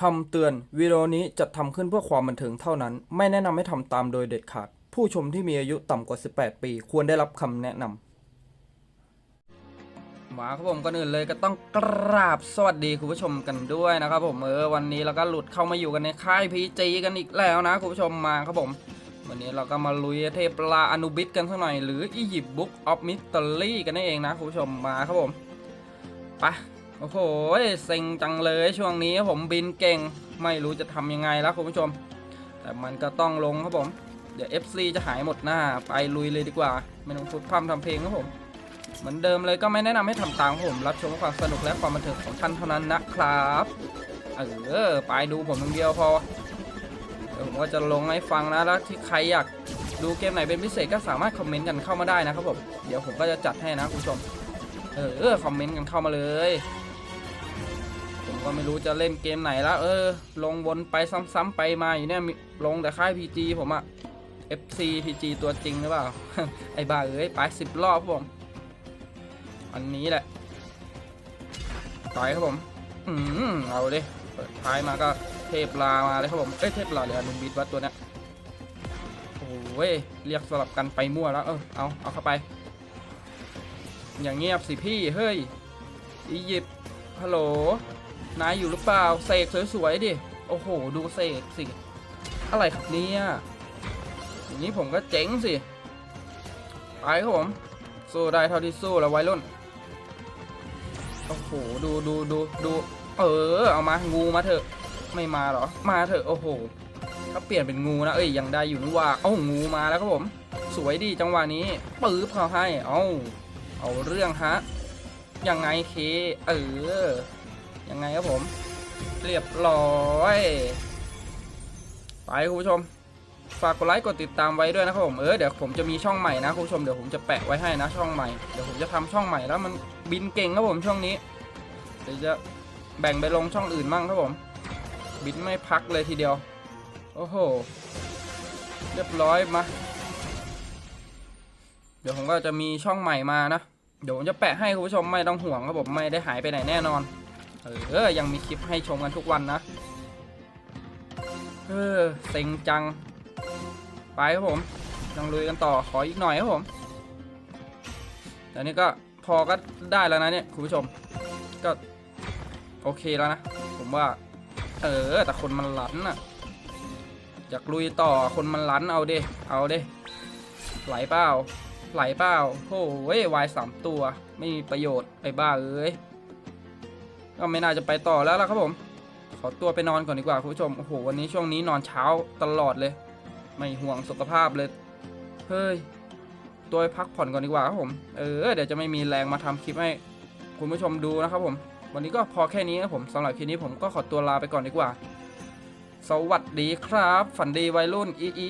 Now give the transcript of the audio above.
คำเตือนวิดีโอนี้จัดทำขึ้นเพื่อความบันเทิงเท่านั้น ไม่แนะนำให้ทำตามโดยเด็ดขาด ผู้ชมที่มีอายุต่ำกว่า 18 ปี ควรได้รับคำแนะนำมาครับผมก่อนอื่นเลยก็ต้องกราบสวัสดีคุณผู้ชมกันด้วยนะครับผมเออวันนี้เราก็หลุดเข้ามาอยู่กันในค่ายพีจีกันอีกแล้วนะคุณผู้ชมมาครับผม วันนี้เราก็มาลุยเทพลาอนุบิสกันสักหน่อยหรืออียิปต์บุ๊กออฟมิส t ต r รี่กันนั่นเองนะคุณผู้ชมมาครับผมไป โอ้โหเซ็งจังเลยช่วงนี้ผมบินเก่งไม่รู้จะทำยังไงแล้วคุณผู้ชม แต่มันก็ต้องลงครับผม เดี๋ยว FC จะหายหมดหน้าไปลุยเลยดีกว่า ไม่ต้องพูดพร่ำทำเพลงครับผม เหมือนเดิมเลยก็ไม่แนะนำให้ทำตามผม รับชมความสนุกและความบันเทิงของท่านเท่านั้นนะครับเออไปดูผมคนเดียวพอเดี๋ยวผมก็จะลงให้ฟังนะแล้วที่ใครอยากดูเกมไหนเป็นพิเศษก็สามารถคอมเมนต์กันเข้ามาได้นะครับผมเดี๋ยวผมก็จะจัดให้นะคุณผู้ชมเออคอมเมนต์กันเข้ามาเลย ก็ไม่รู้จะเล่นเกมไหนแล้ว เออ ลงวนไปซ้ำๆไปมาอยู่เนี่ยลงแต่ค่าย PG ผมอะ FC PG ตัวจริงหรือเปล่า ไอ้บ้าเอ้ย ไปสิบรอบครับผม อันนี้แหละ ต่อยครับผม อืมเอาดิเปิดท้ายมาก็เทพลามาเลยครับผม เอ้ย เทพลาเลยอนุบิดวัดตัวเนี้ยโอ้ย เรียกสลับกันไปมั่วแล้ว เออ เอา เอาเข้าไป อย่างเงียบสิพี่ เฮ้ย อียิปต์ ฮัลโหล นายอยู่หรือเปล่า เสกสวยๆดิ โอ้โห ดูเสกสิ อะไรครับเนี่ย อย่างนี้ผมก็เจ๋งสิไปครับผม สู้ได้เท่าที่สู้แล้ววัยรุ่น โอ้โห ดูดูดูดู เออ เอามา งูมาเถอะ ไม่มาหรอ มาเถอะ โอ้โห ถ้าเปลี่ยนเป็นงูนะ เอ้ย ยังได้อยู่นี่ว่า เอ้า งูมาแล้วครับผม สวยดีจังหวะนี้ปื๊บเขาให้ เอ้า เอาเรื่องฮะ ยังไงเค เออ ยังไงครับผม เรียบร้อย ไปคุณผู้ชม ฝากกดไลค์กดติดตามไว้ด้วยนะครับผม เออเดี๋ยวผมจะมีช่องใหม่นะคุณผู้ชม เดี๋ยวผมจะแปะไว้ให้นะช่องใหม่ เดี๋ยวผมจะทำช่องใหม่แล้วมันบินเก่งครับผมช่องนี้ เดี๋ยวจะแบ่งไปลงช่องอื่นมั่งครับผม บินไม่พักเลยทีเดียว โอ้โห เรียบร้อยมา เดี๋ยวผมก็จะมีช่องใหม่มานะ เดี๋ยวผมจะแปะให้คุณผู้ชมไม่ต้องห่วงครับผมไม่ได้หายไปไหนแน่นอน เออยังมีคลิปให้ชมกันทุกวันนะ เออเซ็งจัง ไปครับผมยังลุยกันต่อขออีกหน่อยครับผมแต่นี่ก็พอก็ได้แล้วนะเนี่ยคุณผู้ชม ก็โอเคแล้วนะ ผมว่า เออ แต่คนมันหลันน่ะอยากลุยต่อคนมันหลันเอาเด้เอาเด้ไหลเปล่า ไหลเปล่าโอ้ยวายสามตัว ไม่มีประโยชน์ไอ้บ้าเอ้ย ก็ไม่น่าจะไปต่อแล้วล่ะครับผม ขอตัวไปนอนก่อนดีกว่าคุณผู้ชม โอ้โห วันนี้ช่วงนี้นอนเช้าตลอดเลย ไม่ห่วงสุขภาพเลย เฮ้ย ตัวไปพักผ่อนก่อนดีกว่าครับผม เออ เดี๋ยวจะไม่มีแรงมาทำคลิปให้คุณผู้ชมดูนะครับผม วันนี้ก็พอแค่นี้ครับผมสำหรับคลิปนี้ผมก็ขอตัวลาไปก่อนดีกว่า สวัสดีครับ ฝันดีวัยรุ่นอีอี